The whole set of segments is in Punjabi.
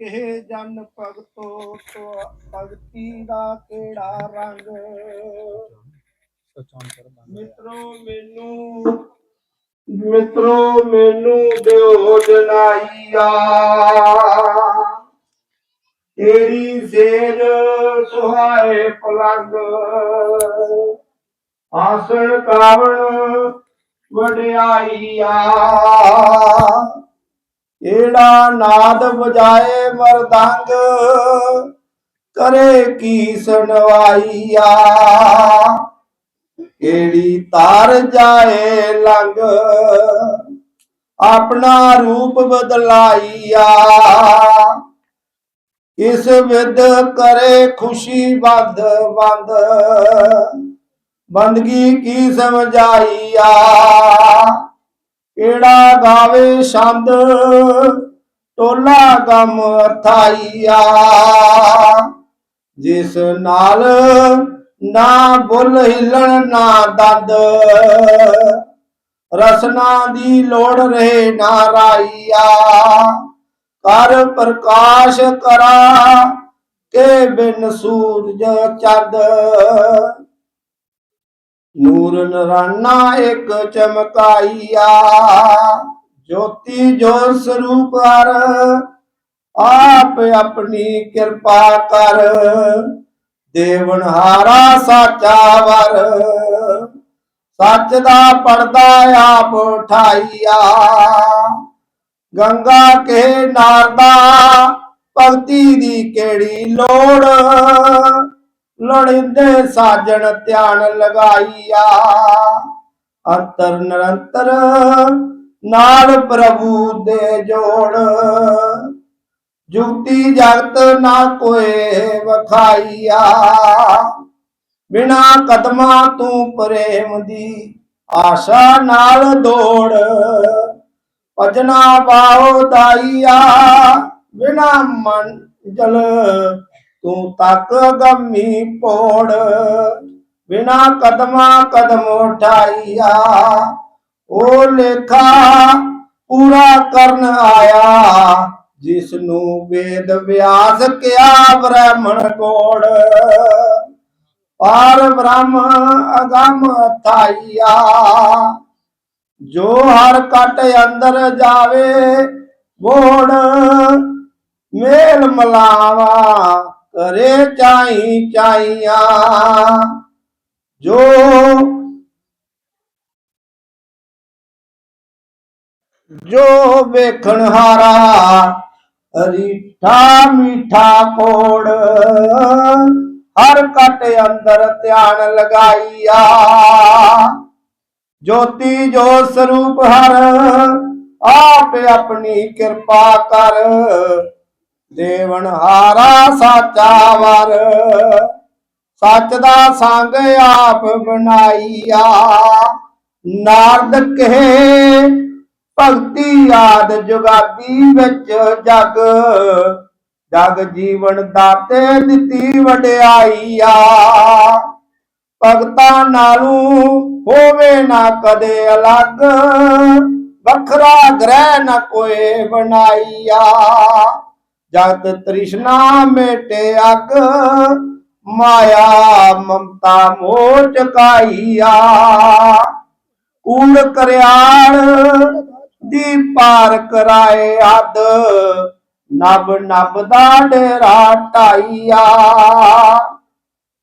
ਇਹ ਜਨ ਭਗਤੋ ਤੋ ਭਗਤੀ ਦਾ ਕਿਹੜਾ ਰੰਗ? ਮਿੱਤਰੋ ਮੈਨੂੰ ਮਿੱਤਰੋ ਮੈਨੂੰ ਦਿਓ ਜਨਾਈਆ। ਤੇਰੀ ਸੇਜ ਸੁਹਾਏ ਪਲੰਗ। ਆਸਣ ਕਾਵਣ ਵਡਿਆਈਆ। ਏੜਾ ਨਾਦ ਵਜਾਏ ਮਰਦੰਗ, ਕਰੇ ਕੀ ਸੁਣਵਾਈਆ? ਕਿਹੜੀ ਤਾਰ ਜਾਏ ਲੰਗ ਆਪਣਾ ਰੂਪ ਬਦਲਾਈਆ। ਇਸ ਵਿਦ ਕਰੇ ਖੁਸ਼ੀ ਬੰਦ ਬੰਦ ਬੰਦਗੀ ਕੀ ਸਮਝਾਈਆ? ਕਿਹੜਾ ਗਾਵੇ ਛੰਦ? ਟੋਲਾ ਗਮ ਅਰਥਾਈਆ। ਜਿਸ ਨਾਲ ਨਾ ਬੁੱਲ ਹਿਲਣ, ਨਾ ਦੰਦ। ਰਸਨਾ ਦੀ ਲੋੜ ਰਹੇ ਨਾ ਰਾਈਆ। ਕਰ ਪ੍ਰਕਾਸ਼ ਕਰਾ ਕੇ ਬਿਨ ਸੂਰਜ ਚੰਦ। ਨੂਰ ਨਰਾਨਾ ਇੱਕ ਚਮਕਾਈਆ। ਜੋਤੀ ਜੋ ਸਰੂਪ ਹਰ, ਆਪ ਆਪਣੀ ਕਿਰਪਾ ਕਰ। ਦੇਵਨ ਹਾਰਾ ਸਾਚਾ ਵਰ, ਸੱਚ ਦਾ ਪਰਦਾ ਆਪ ਉਠਾਈਆ। ਗੰਗਾ ਕੇ ਨਾਰਦਾ, ਭਗਤੀ ਦੀ ਕਿਹੜੀ ਲੋੜ? ਲੋੜਿੰਦੇ ਸਾਜਣ ਧਿਆਨ ਲਗਾਈਆ। ਅੰਤਰ ਨਿਰੰਤਰ ਨਾਲ ਪ੍ਰਭੂ ਦੇ ਜੋੜ। ਜੁਗਤੀ ਜਗਤ ਨਾ ਕੋਏ ਵਖਾਈਆ। ਬਿਨਾ ਕਦਮਾਂ ਤੂੰ ਪ੍ਰੇਮ ਦੀ ਆਸ਼ਾ ਨਾਲ ਦੌੜ। ਭਜਨਾ ਬਾਉ ਦਾਈਆ, ਬਿਨਾ ਮਨ ਜਲ ਤੂੰ ਤੱਕ ਗੰਮੀ ਪੋੜ। ਬਿਨਾ ਕਦਮਾਂ ਕਦਮ ਉਠਾਈਆ ਉਹ ਲੇਖਾ ਪੂਰਾ ਕਰਨ ਆਇਆ ਜਿਸ ਨੂੰ ਵੇਦ ਵਿਆਸ ਕਿਆ ਬ੍ਰਾਹਮਣ ਕੋੜ। ਪਾਰ ਬ੍ਰਹਮ ਅਗੰਮ ਥਾਈਆ ਜੋ ਹਰ ਕਟ ਅੰਦਰ ਜਾਵੇ, ਬੋੜ ਮੇਲ ਮਲਾਵਾ। ਕਰੇ ਚਾਈ ਚਾਈਆਂ, ਜੋ ਜੋ ਵੇਖਣ ਹਾਰਾ, ਰੀਠਾ ਮੀਠਾ ਕੋੜ, ਹਰ ਕਟ ਅੰਦਰ ਧਿਆਨ ਲਗਾਈਆ। ਜੋਤੀ ਜੋ ਸਰੂਪ ਹਰ, ਆਪ ਆਪਣੀ ਕਿਰਪਾ ਕਰ ਦੇਵਨ ਹਾਰਾ ਸਾਚਾ ਵਰ, ਸੱਚ ਦਾ ਸੰਗ ਆਪ ਬਣਾਈਆ। ਨਾਰਦ ਕਹੇ, ਭਗਤੀ ਆਦ ਜੁਗਾਦੀ ਵਿੱਚ ਜਗ ਜਗ ਜੀਵਨ ਦਾਤੇ ਦਿੱਤੀ ਵਡਿਆਈਆ। ਭਗਤਾਂ ਨਾਲੋਂ ਹੋਵੇ ਨਾ ਕਦੇ ਅਲੱਗ, ਵੱਖਰਾ ਗ੍ਰਹਿ ਨਾ ਕੋਏ ਬਣਾਈਆ। ਜਗਤ ਤ੍ਰਿਸ਼ਨਾ ਮੇਟੇ ਅਗ, ਮਾਇਆ ਮਮਤਾ ਮੋਹ ਚਕਾਈਆ ਕੂੜ ਕਰਿਆੜ ਦੀ ਪਾਰ ਕਰਾਏ ਹੱਦ ਨਬ ਨਬ ਦਾ ਡੇਰਾ ਢਾਈਆ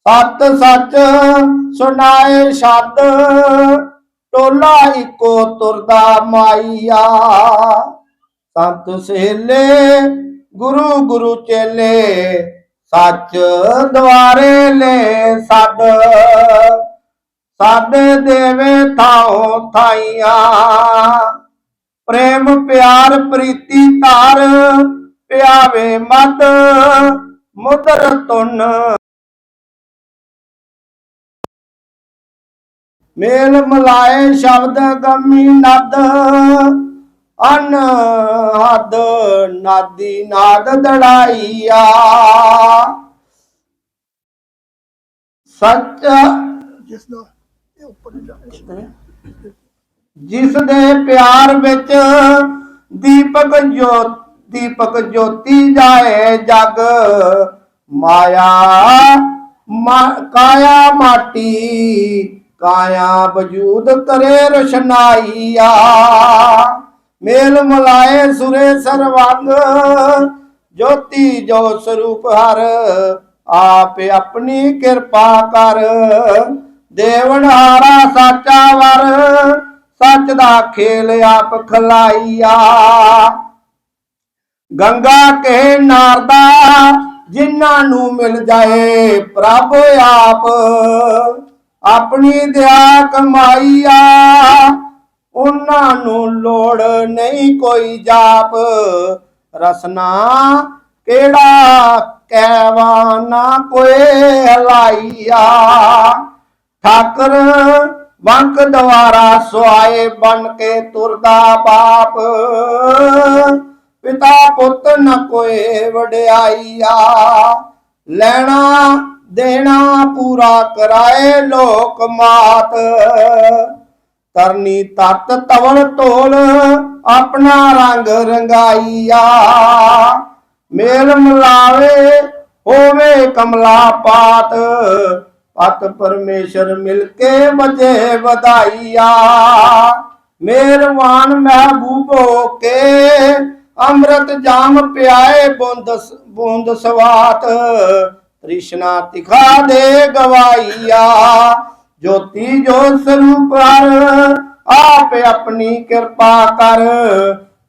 ਸਤ ਸੱਚ ਸੁਣਾਏ ਸ਼ਬਦ ਟੋਲਾ ਇੱਕੋ ਤੁਰਦਾ ਮਾਈਆ ਸੰਤ ਸਹੇਲੇ ਗੁਰੂ ਗੁਰੂ ਚੇਲੇ, ਸੱਚ ਦਵਾਰੇ ਲੈ ਸਦ। ਸਦ ਦੇਵੇ ਥਾਉ ਥਾਈਆਂ। ਪ੍ਰੇਮ ਪਿਆਰ ਪ੍ਰੀਤੀ ਧਾਰ, ਪਿਆਵੇ ਮਤ, ਮੁਦਰ ਤੁਨ ਮੇਲ ਮਲਾਏ ਸ਼ਬਦ ਗਮੀ ਨਦ ਅਨ ਹਦ ਨਾਦੀ ਨਾਦ ਦੜਾਈਆ। ਸੱਚ ਜਿਸ ਦਾ ਇਹ ਉੱਪਰ ਜਾ ਜਿਸ ਦੇ ਪਿਆਰ ਵਿੱਚ ਦੀਪਕ ਜੋਤ ਦੀਪਕ ਜੋਤੀ ਜਾਏ ਜਗ ਮਾਇਆ ਕਾਇਆ ਮਾਟੀ ਕਾਇਆ ਵਜੂਦ ਕਰੇ ਰਸ਼ਨਾਈਆ। ਮੇਲ ਮਲਾਏ ਸੁਰੇ ਸਰਵੰਗ, ਜੋਤੀ ਜੋ ਸਰੂਪ ਹਰ, ਆਪ ਆਪਣੀ ਕਿਰਪਾ ਕਰ। ਦੇਵਨ ਹਾਰਾ ਸਾਚਾ ਵਰ, ਸੱਚ ਦਾ ਖੇਲ ਆਪ ਖਲਾਈਆ। ਗੰਗਾ ਕੇ ਨਾਰਦਾ, ਜਿਨ੍ਹਾਂ ਨੂੰ ਮਿਲ ਜਾਏ ਪ੍ਰਭ ਆਪ, ਆਪਣੀ ਦਇਆ ਕਮਾਈਆ। ਉਹਨਾਂ ਨੂੰ ਲੋੜ ਨਹੀਂ ਕੋਈ ਜਾਪ। ਰਸਨਾ ਕਿਹੜਾ ਕਹਿਵਾ ਨਾ ਕੋਈ ਹਲਾਈਆ। ਠਾਕਰ ਵੰਕ ਦਵਾਰਾ ਸੁਆਏ ਬਣ ਕੇ ਤੁਰਦਾ ਬਾਪ ਪਿਤਾ ਪੁੱਤ ਨ ਕੋਏ ਵਡਿਆਈਆ। ਲੈਣਾ ਦੇਣਾ ਪੂਰਾ ਕਰਾਏ ਲੋਕ ਮਾਤ। ਤਰਨੀ ਤਤ ਤਵਲ ਤੋਲ ਆਪਣਾ ਰੰਗ ਰੰਗਾਈਆ। ਮੇਲ ਮਿਲਾਵੇ ਹੋਵੇ ਕਮਲਾ ਪਾਤ, ਪਤ ਪਰਮੇਸ਼ਰ ਮਿਲ ਕੇ ਵਜੇ ਵਧਾਈਆ। ਮਿਹਰਬਾਨ ਮਹਿਬੂਬ ਹੋ ਕੇ ਅੰਮ੍ਰਿਤ ਜਾਮ ਪਿਆਏ ਬੂੰਦ ਬੁੰਦ ਸਵਾਤ, ਤ੍ਰਿਸ਼ਨਾ ਤਿਖਾ ਦੇ ਗਵਾਈਆ। ਜੋਤੀ ਜੋ ਸਰੂਪ ਹਰ ਆਪ ਆਪਣੀ ਕਿਰਪਾ ਕਰ।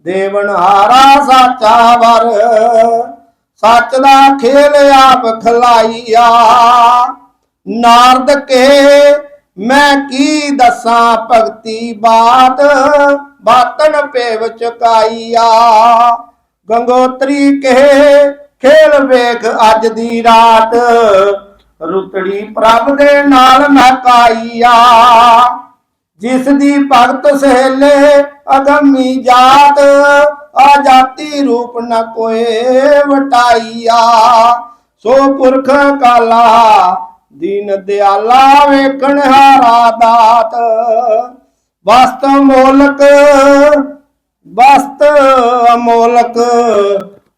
ਦੇਵਨ ਹਾਰਾ ਸਾਚਾ ਵਰ, ਸੱਚ ਦਾ ਖੇਲ ਆਪ ਖਲਾਈਆ। ਨਾਰਦ ਕੇ, ਮੈਂ ਕੀ ਦੱਸਾਂ ਭਗਤੀ ਬਾਤ? ਬਾਤਨ ਪੇਵ ਚੁਕਾਈਆ। ਗੰਗੋਤਰੀ ਕਹੇ ਖੇਲ ਵੇਖ ਅੱਜ ਦੀ ਰਾਤ। ਰੁਤੜੀ ਪ੍ਰਭ ਦੇ ਨਾਲ ਮਹਕਾਈਆ ਜਿਸ ਦੀ ਭਗਤ ਸਹੇਲੇ ਅਗਮੀ ਜਾਤ ਆ ਜਾਤੀ ਰੂਪ ਨ ਕੋਏ ਵਟਾਈਆ। ਸੋ ਪੁਰਖ ਕਾਲਾ, ਦੀਨ ਦਿਆਲਾ ਵੇਖਣ ਹਾਰਾ ਦਾਤ। ਵਸਤ ਮੋਲਕ, ਵਸਤ ਅਮੋਲਕ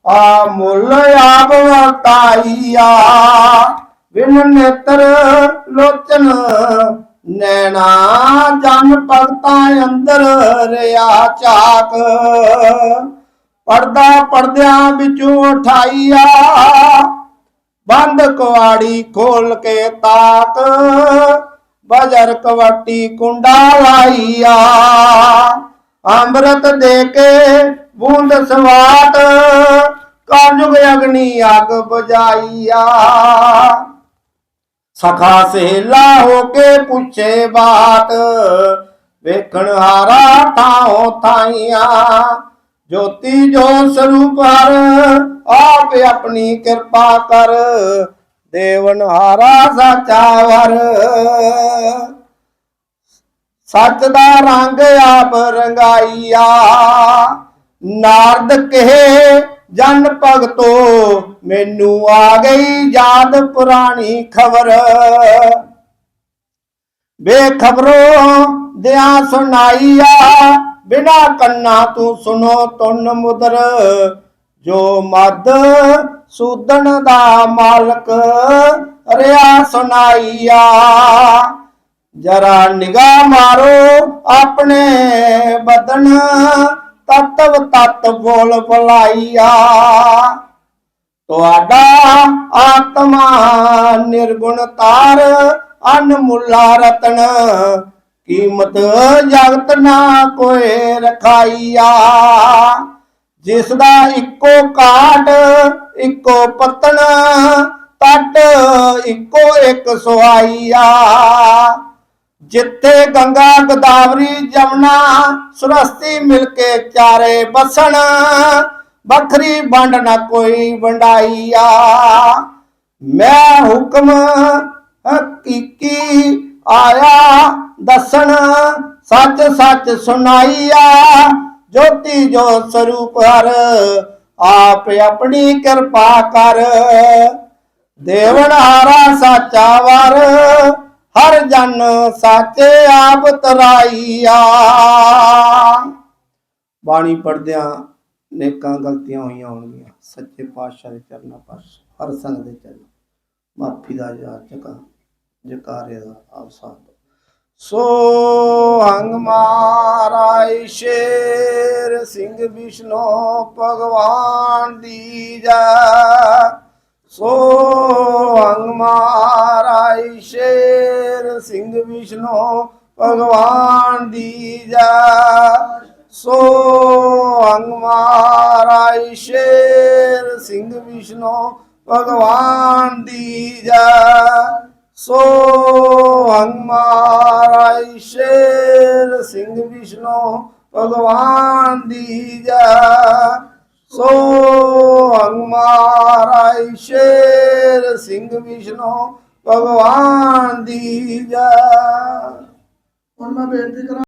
ਆ ਮੁੱਲ ਆਪ ਵਰਤਾਈਆ। ਵਿਨ ਨੇਤਰ ਲੋਚਨ, ਨੈਣਾ ਜਨ ਭਗਤਾਂ ਅੰਦਰ ਰਿਆ ਚਾਕ। ਪਰਦਾ ਪਰਦਿਆਂ ਵਿੱਚੋਂ ਉਠਾਈਆ, ਬੰਦ ਕੁਆੜੀ ਖੋਲ ਕੇ ਤਾਕ। ਬਜਰ ਕਵਟੀ ਕੁੰਡਾ ਲਾਈਆ, ਅੰਮ੍ਰਿਤ ਦੇ ਕੇ ਬੂੰਦ ਸਵਾਤ। ਕਾਜੁਗ ਅਗਨੀ ਅੱਗ ਬੁਝਾਈਆ। ਸਖਾ ਸਹੇਲਾ ਹੋ ਕੇ ਪੁੱਛੇ ਬਾਤ। ਵੇਖਣ ਹਾਰਾ ਥਾਉ ਥਾਈਆਂ। ਜੋਤੀ ਜੋ ਸਰੂਪ ਹਰ, ਆਪ ਆਪਣੀ ਕਿਰਪਾ ਕਰ। ਦੇਵਨ ਹਾਰਾ ਸਾਚਾ ਵਰ। ਸੱਚ ਦਾ ਰੰਗ ਆਪ ਰੰਗਾਈਆ। ਨਾਰਦ ਕਹੇ ਜਨ ਭਗਤੋ, ਮੈਨੂੰ ਆ ਗਈ ਯਾਦ ਪੁਰਾਣੀ ਖਬਰ। ਬੇਖਬਰੋ, ਦਿਆਂ ਸੁਣਾਈਆ, ਬਿਨਾ ਕੰਨਾ ਤੂੰ ਸੁਨੋ ਤੁਨ ਮੁਦਰ। ਜੋ ਮਦ ਸੂਦਣ ਦਾ ਮਾਲਕ, ਰਿਆ ਸੁਣਾਈਆ। ਜਰਾ ਨਿਗਾਹ ਮਾਰੋ ਆਪਣੇ ਬਦਨ। ਤਤਵ ਤਤ ਬੋਲ ਭਲਾਈਆ ਤੁਹਾਡਾ ਆਤਮਾ ਨਿਰਗੁਣ ਤਾਰ ਅਨਮੁੱਲਾ ਰਤਨ। ਕੀਮਤ ਜਗਤ ਨਾ ਕੋਏ ਰਖਾਈਆ। ਜਿਸ ਦਾ ਇੱਕੋ ਕਾਟ, ਇੱਕੋ ਪਤਨ, ਤਟ, ਇੱਕੋ ਇੱਕ ਸੁਹਾਈਆ ਜਿੱਥੇ ਗੰਗਾ ਗੋਦਾਵਰੀ ਜਮਨਾ, ਸਰਸਤੀ ਮਿਲ ਕੇ ਚਾਰੇ ਬਸਣ, ਵੱਖਰੀ ਵੰਡ ਨਾ ਕੋਈ ਵੰਡਾਈਆ। ਮੈਂ ਹੁਕਮ ਹਕੀਕੀ ਆਇਆ ਦੱਸਣ ਸੱਚ ਸੱਚ ਸੁਣਾਈਆ। ਜੋਤੀ ਜੋ ਸਰੂਪ ਹਰ, ਆਪ ਆਪਣੀ ਕਿਰਪਾ ਕਰ। ਦੇਵਨ ਹਾਰਾ ਸਾਚਾ ਵਰ ਹਰ ਜਨ ਸਾਚੇ ਆਪ ਤਰਾਈਆ। ਬਾਣੀ ਪੜਦਿਆਂ ਨੇਕਾਂ ਗਲਤੀਆਂ ਹੋਈਆਂ ਹੋਣਗੀਆਂ। ਸੱਚੇ ਪਾਤਸ਼ਾਹ ਦੇ ਚਰਨਾਂ ਪਾਸ, ਹਰ ਸੰਗ ਦੇ ਚਰਨ ਮਾਫੀ ਦਾ ਯਾਰ ਜਕਾ ਜਕਾਰੇ ਦਾ ਆਸਾਨ। ਸੋ ਹੰਗ ਮਾਰਾਈ ਸ਼ੇਰ ਸਿੰਘ ਵਿਸ਼ਨੋ ਭਗਵਾਨ ਦੀ ਜੈ। ਸੋ ਹੰਗ ਮਾਰਾਈ ਸ਼ੇਰ ਸਿੰਘ ਵਿਸ਼ਨੂੰ ਭਗਵਾਨ ਦੀ ਜੈ। ਸੋ ਹੰਗ ਮਾਰਾਈ ਸ਼ੇਰ ਸਿੰਘ ਵਿਸ਼ਨੂੰ ਭਗਵਾਨ ਦੀ ਜਾ। ਸੋ ਹੰਗ ਮਾਰਾਈ ਸ਼ੇਰ ਸਿੰਘ ਵਿਸ਼ਨੂੰ ਭਗਵਾਨ ਦੀ ਜੈ। ਸੋ ਹੰਗ ਮਾਰਾਈ ਸ਼ੇਰ ਸਿੰਘ ਵਿਸ਼ਨੂੰ ਭਗਵਾਨ ਦੀ ਜੈ। ਹੁਣ ਮੈਂ ਬੇਨਤੀ ਕਰਾਂ